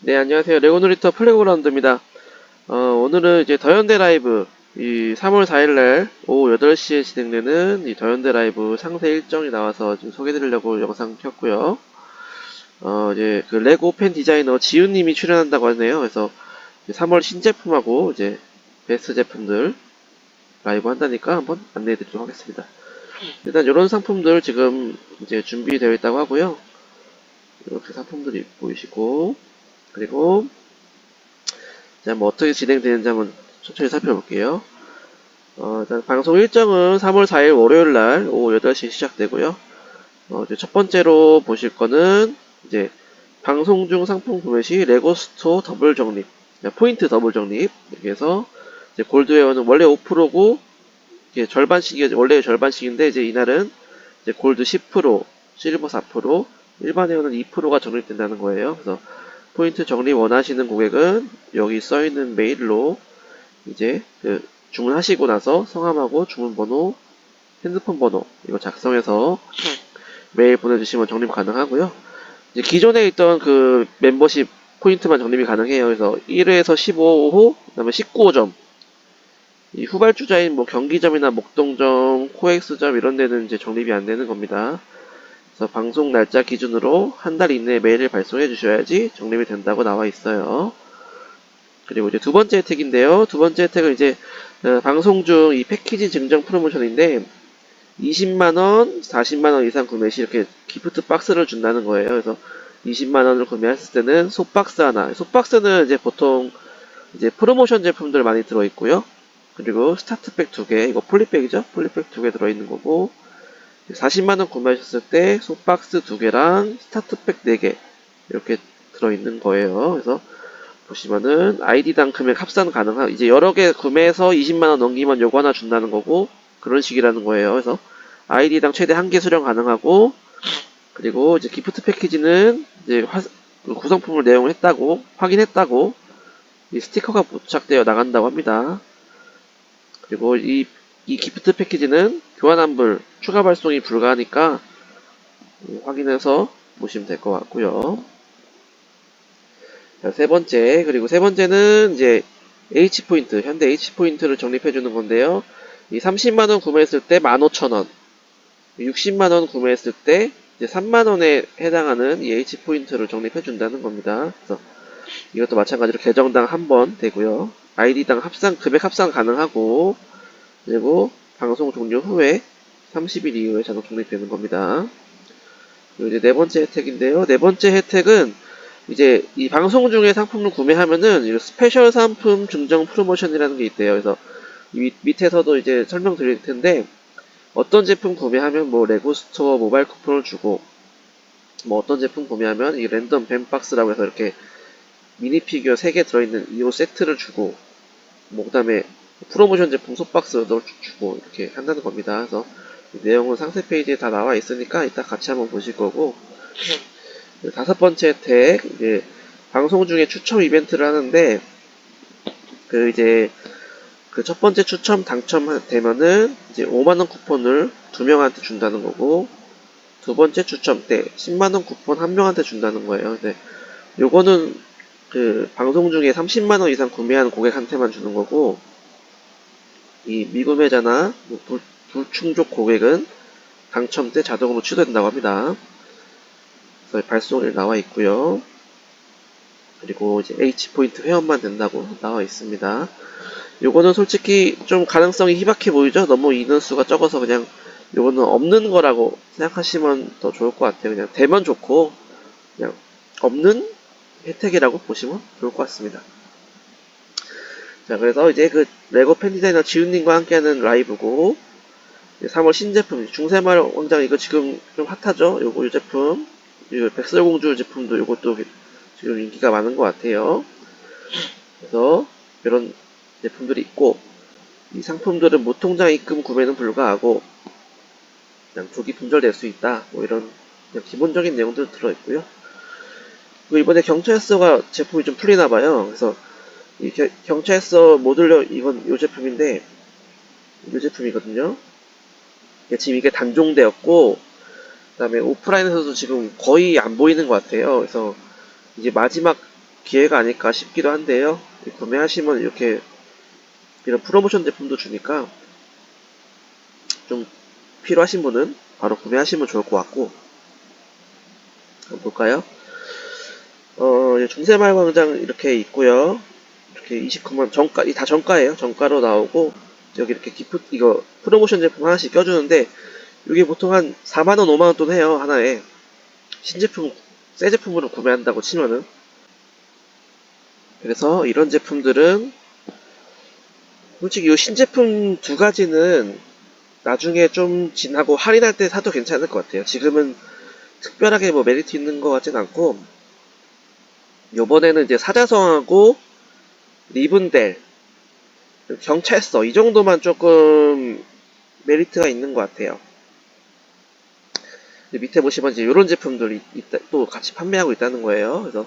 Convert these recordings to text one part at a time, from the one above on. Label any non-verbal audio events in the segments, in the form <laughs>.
네, 안녕하세요. 레고놀이터 플레이그라운드입니다. 어, 오늘은 이제 더현대 라이브, 이 3월 4일날 오후 8시에 진행되는 이 더현대 라이브 상세 일정이 나와서 좀 소개해드리려고 영상 켰고요. 어, 이제 그 레고 팬 디자이너 지훈님이 출연한다고 하네요. 그래서 3월 신제품하고 이제 베스트 제품들 라이브 한다니까 한번 안내해 드리도록 하겠습니다. 일단 이런 상품들 지금 이제 준비되어 있다고 하고요. 이렇게 상품들이 보이시고, 그리고 자, 뭐 어떻게 진행되는지 한번 천천히 살펴볼게요. 어, 일단 방송 일정은 3월 4일 월요일 날 오후 8시 시작되고요. 어, 이제 첫 번째로 보실 거는 이제 방송 중 상품 구매 시 레고 스토어 더블 적립, 포인트 더블 적립 이렇게 해서 이제 골드웨어는 원래 5%고 이게 절반씩이 원래 절반씩인데 이제 이날은 이제 골드 10%, 실버 4%, 일반 회원은 2%가 적립된다는 거예요. 그래서 포인트 적립 원하시는 고객은 여기 써 있는 메일로 이제 그 주문하시고 나서 성함하고 주문번호, 핸드폰 번호 이거 작성해서 메일 보내주시면 적립 가능하고요. 이제 기존에 있던 그 멤버십 포인트만 적립이 가능해요. 그래서 1회에서 15호, 그다음에 19호점 이 후발주자인 뭐 경기점이나 목동점, 코엑스점 이런 데는 이제 적립이 안 되는 겁니다. 그래서 방송 날짜 기준으로 한 달 이내에 메일을 발송해 주셔야지 적립이 된다고 나와 있어요. 그리고 이제 두 번째 혜택인데요. 두 번째 혜택은 이제 어, 방송 중 이 패키지 증정 프로모션인데 20만원, 40만원 이상 구매 시 이렇게 기프트 박스를 준다는 거예요. 그래서 20만원을 구매했을 때는 솥박스 하나. 솥박스는 이제 보통 이제 프로모션 제품들 많이 들어있고요. 그리고 스타트백 두 개, 이거 폴리백이죠? 폴리백 두 개 들어있는 거고 40만원 구매하셨을 때 솥박스 두 개랑 스타트백 네개 이렇게 들어있는 거예요. 그래서 보시면은 아이디당 금액 합산 가능한 이제 여러 개 구매해서 20만원 넘기면 요거 하나 준다는 거고 그런 식이라는 거예요. 그래서 아이디당 최대 한 개 수령 가능하고 그리고 이제 기프트 패키지는 이제 화- 그 구성품을 내용을 했다고 확인했다고 이 스티커가 부착되어 나간다고 합니다. 그리고 이, 이 기프트 패키지는 교환 환불 추가 발송이 불가하니까 음, 확인해서 보시면 될 것 같고요. 자, 세 번째 그리고 세 번째는 이제 H 포인트 현대 H 포인트를 적립해 주는 건데요. 이 30만 원 구매했을 때 15,000원, 60만 원 구매했을 때 이제 3만 원에 해당하는 이 H 포인트를 적립해 준다는 겁니다. 그래서 이것도 마찬가지로 계정당 한 번 되고요. 아이디당 합산 금액 합산 가능하고 그리고 방송 종료 후에 30일 이후에 자동 적립되는 겁니다. 그리고 이제 네 번째 혜택인데요. 네 번째 혜택은 이제 이 방송 중에 상품을 구매하면은 이 스페셜 상품 증정 프로모션이라는 게 있대요. 그래서 이 밑- 밑에서도 이제 설명드릴 텐데 어떤 제품 구매하면 뭐 레고 스토어 모바일 쿠폰을 주고 뭐 어떤 제품 구매하면 이 랜덤 뱀박스라고 해서 이렇게 미니 피규어 3개 들어있는 이 세트를 주고 뭐 그다음에 프로모션 제품 솥박스도 주- 주고 이렇게 한다는 겁니다. 그래서 이 내용은 상세 페이지에 다 나와 있으니까 이따 같이 한번 보실 거고 그 다섯 번째 혜택 이제 방송 중에 추첨 이벤트를 하는데 그 이제 그 첫 번째 추첨 당첨되면은 이제 5만 원 쿠폰을 두 명한테 준다는 거고 두 번째 추첨 때 10만 원 쿠폰 한 명한테 준다는 거예요. 근데 요거는 그 방송 중에 30만 원 이상 구매한 고객한테만 주는 거고 이 미구매자나 뭐 불, 불충족 고객은 당첨 때 자동으로 취소된다고 합니다. 그래서 발송일 나와 있고요. 그리고 이제 H 포인트 회원만 된다고 나와 있습니다. 요거는 솔직히 좀 가능성이 희박해 보이죠? 너무 인원수가 적어서 그냥 요거는 없는 거라고 생각하시면 더 좋을 것 같아요. 그냥 되면 좋고 그냥 없는 혜택이라고 보시면 좋을 것 같습니다. 자, 그래서 이제 그 레고 팬 디자이너 지훈님과 함께하는 라이브고 3월 신제품 중세마을 왕장 이거 지금 좀 핫하죠? 요거 이 제품 이 백설공주 제품도 요것도 지금 인기가 많은 것 같아요. 그래서 이런 제품들이 있고 이 상품들은 무통장 입금 구매는 불가하고 그냥 조기 분절될 수 있다. 뭐 이런 기본적인 내용들 들어있고요. 이번에 경찰서가 제품이 좀 풀리나 봐요. 그래서 이 겨- 경찰서 모듈러 이건 이 제품인데 이 제품이거든요. 지금 이게 단종되었고 그다음에 오프라인에서도 지금 거의 안 보이는 것 같아요. 그래서 이제 마지막 기회가 아닐까 싶기도 한데요. 구매하시면 이렇게 이런 프로모션 제품도 주니까 좀 필요하신 분은 바로 구매하시면 좋을 것 같고 볼까요? 어, 중세마을 광장 이렇게 있고요. 이렇게 29만 정가, 이 다 정가예요. 정가로 나오고 여기 이렇게 기프 이거 프로모션 제품 하나씩 껴주는데 이게 보통 한 4만 원, 5만 원 돈 해요 하나에 신제품 새 제품으로 구매한다고 치면은 그래서 이런 제품들은 솔직히 이 신제품 두 가지는 나중에 좀 지나고 할인할 때 사도 괜찮을 것 같아요. 지금은 특별하게 뭐 메리트 있는 것 같진 않고 요번에는 이제 사자성하고 리븐델 경찰서 이 정도만 조금 메리트가 있는 것 같아요. 밑에 보시면 이제 이런 제품들이 있다- 또 같이 판매하고 있다는 거예요. 그래서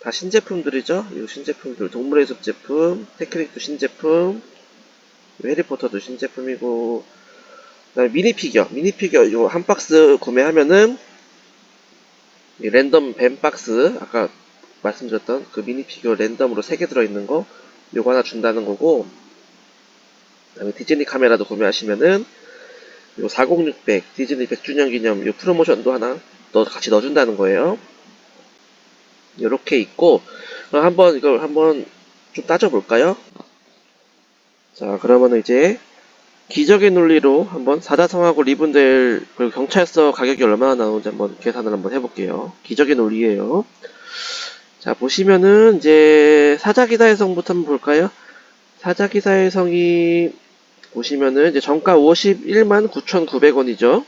다 신제품들이죠. 이 신제품들 동물의 숲 제품, 테크닉도 신제품, 해리포터도 신제품이고 그다음에 미니 피규어, 미니 피규어 이거 한 박스 구매하면은 이 랜덤 뱀 박스 아까 말씀드렸던 그 미니 피규어 랜덤으로 3개 들어있는 거 요거 하나 준다는 거고 그 다음에 디즈니 카메라도 구매하시면은 요 40600 디즈니 100주년 기념 요 프로모션도 하나 넣 같이 넣어준다는 거예요. 요렇게 있고 그럼 한번 이걸 한번 좀 따져볼까요? 자 그러면 이제 기적의 논리로 한번 사자성하고 리븐델 그리고 경찰서 가격이 얼마나 나오는지 한번 계산을 한번 해볼게요. 기적의 논리예요. 자 보시면은 이제 사자기사의 성부터 한번 볼까요? 사자기사의 성이 보시면은 이제 정가 51만 9,900원이죠.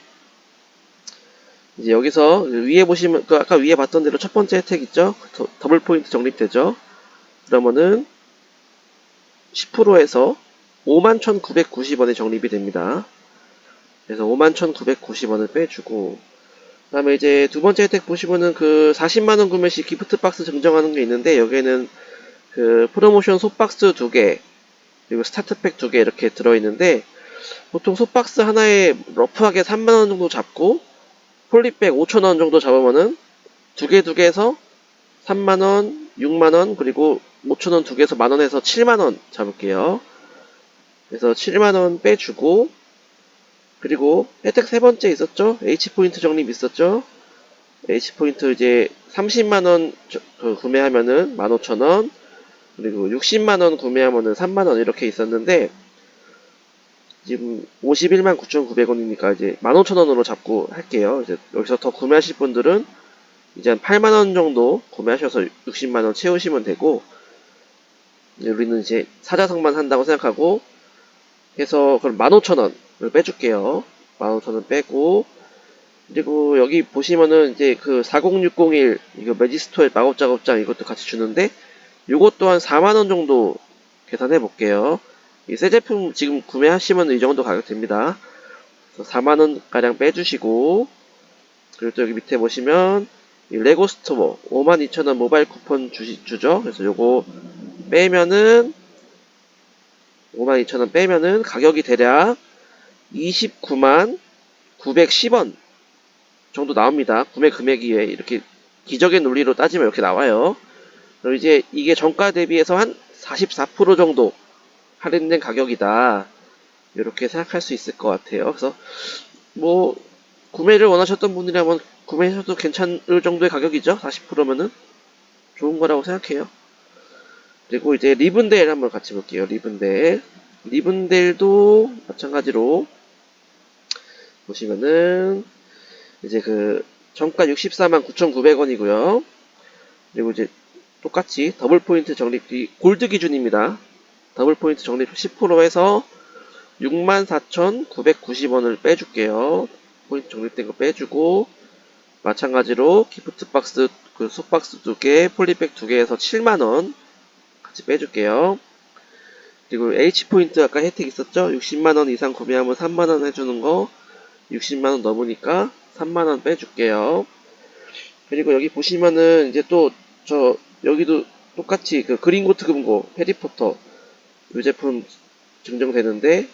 이제 여기서 위에 보시면 그 아까 위에 봤던 대로 첫 번째 혜택 있죠? 더- 더블 포인트 적립되죠. 그러면은 10%에서 51,990원에 적립이 됩니다. 그래서 51,990원을 빼주고 그 다음에 이제 두 번째 혜택 보시면은 그 40만원 구매 시 기프트 박스 증정하는 게 있는데 여기에는 그 프로모션 소박스 두 개, 그리고 스타트팩 두 개 이렇게 들어있는데 보통 소박스 하나에 러프하게 3만원 정도 잡고 폴리백 5천원 정도 잡으면은 두 개 두 개에서 3만원, 6만원, 그리고 5천원 두 개에서 만원에서 7만원 잡을게요. 그래서 7만원 빼주고 그리고 혜택 세 번째 있었죠? H포인트 적립 있었죠? H포인트 이제 30만원 그 구매하면은 15,000원 그리고 60만원 구매하면은 3만원 이렇게 있었는데 지금 51만 9,900원이니까 이제 15,000원으로 잡고 할게요. 이제 여기서 더 구매하실 분들은 이제 한 8만원 정도 구매하셔서 60만원 채우시면 되고 우리는 이제 사자성만 한다고 생각하고 해서 그럼 15,000원을 빼줄게요. 15,000원 빼고 그리고 여기 보시면은 이제 그 40601 이거 매지스토의 마법 작업장 이것도 같이 주는데 요것 또한 4만원 정도 계산해 볼게요. 이 새 제품 지금 구매하시면 이 정도 가격 됩니다. 4만원 가량 빼주시고 그리고 또 여기 밑에 보시면 이 레고 스토어 52,000원 모바일 쿠폰 주시, 주죠. 그래서 요거 빼면은 52,000원 빼면은 가격이 대략 29만 910원 정도 나옵니다. 구매 금액이 이렇게 기적의 논리로 따지면 이렇게 나와요. 그럼 이제 이게 정가 대비해서 한 44% 정도 할인된 가격이다. 이렇게 생각할 수 있을 것 같아요. 그래서 뭐 구매를 원하셨던 분이라면 구매하셔도 괜찮을 정도의 가격이죠. 40%면은 좋은 거라고 생각해요. 그리고 이제 리븐데일 한번 같이 볼게요. 리븐데일. 리븐데일도 마찬가지로 보시면은 이제 그 정가 64만 9,900원이고요. 그리고 이제 똑같이 더블 포인트 적립 이 골드 기준입니다. 더블 포인트 적립 10%에서 64,990원을 빼줄게요. 포인트 적립된 거 빼주고 마찬가지로 기프트 박스 그 속박스 두 개, 폴리백 두 개에서 7만원 같이 빼줄게요. 그리고 H 포인트 아까 혜택 있었죠? 60만원 이상 구매하면 3만원 해주는 거 60만원 넘으니까 3만원 빼줄게요. 그리고 여기 보시면은 이제 또 저 여기도 똑같이 그 그린고트 금고 해리포터 이 제품 증정되는데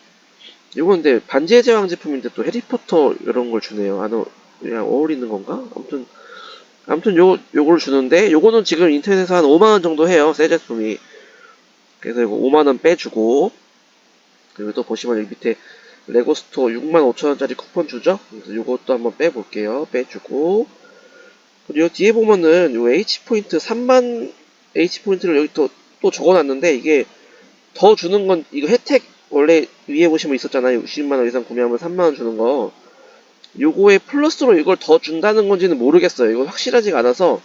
이건 근데 반지의 제왕 제품인데 또 해리포터 이런 걸 주네요. 안 어, 그냥 어울리는 건가? 아무튼 아무튼 요, 요걸 주는데, 요거는 지금 인터넷에서 한 5만 원 정도 해요, 새 제품이. 그래서 이거 5만 원 빼주고, 그리고 또 보시면 여기 밑에 레고스토어 65,000원짜리 쿠폰 주죠? 그래서 요것도 한번 빼볼게요. 빼주고, 그리고 뒤에 보면은 요 H포인트 3만 H포인트를 여기 또, 또 적어놨는데, 이게 더 주는 건, 이거 혜택, 원래 위에 보시면 있었잖아요. 60만원 이상 구매하면 3만원 주는 거. 요거에 플러스로 이걸 더 준다는 건지는 모르겠어요. 이거 확실하지가 않아서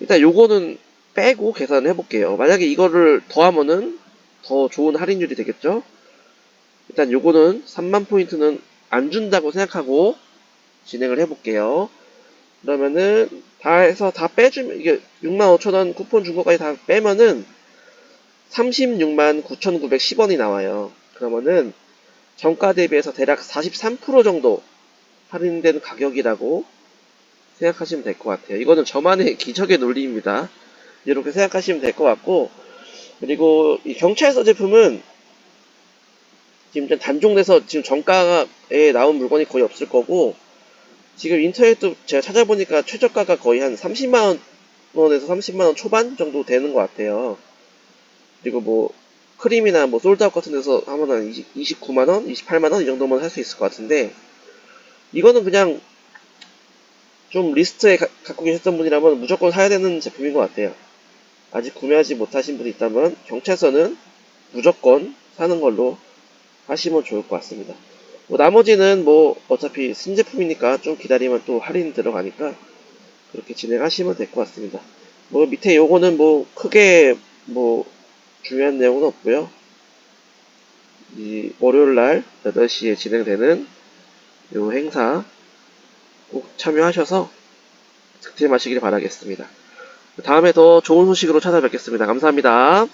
일단 요거는 빼고 계산을 해볼게요. 만약에 이거를 더하면은 더 좋은 할인율이 되겠죠? 일단 요거는 3만 포인트는 안 준다고 생각하고 진행을 해볼게요. 그러면은 다 해서 다 빼주면 이게 6만 5천원 쿠폰 준 거까지 다 빼면은 36만 9,910원이 나와요. 그러면은 정가 대비해서 대략 43% 정도 할인되는 가격이라고 생각하시면 될 것 같아요. 이거는 저만의 <laughs> 기적의 논리입니다. 이렇게 생각하시면 될 것 같고, 그리고 이 경찰서 제품은 지금 일단 단종돼서 지금 정가에 나온 물건이 거의 없을 거고, 지금 인터넷도 제가 찾아보니까 최저가가 거의 한 30만원 원에서 30만 원 초반 정도 되는 것 같아요. 그리고 뭐, 크림이나 뭐 솔드아웃 같은 데서 하면 한 20, 29만 원, 28만 원 이 정도면 살수 있을 것 같은데, 이거는 그냥 좀 리스트에 가- 갖고 계셨던 분이라면 무조건 사야 되는 제품인 것 같아요. 아직 구매하지 못하신 분이 있다면 경찰서는 무조건 사는 걸로 하시면 좋을 것 같습니다. 뭐 나머지는 뭐 어차피 신제품이니까 좀 기다리면 또 할인 들어가니까 그렇게 진행하시면 될 것 같습니다. 뭐 밑에 요거는 뭐 크게 뭐 중요한 내용은 없고요. 이 월요일 날 8시에 진행되는 요 행사 꼭 참여하셔서 득템하시길 바라겠습니다. 다음에 더 좋은 소식으로 찾아뵙겠습니다. 감사합니다.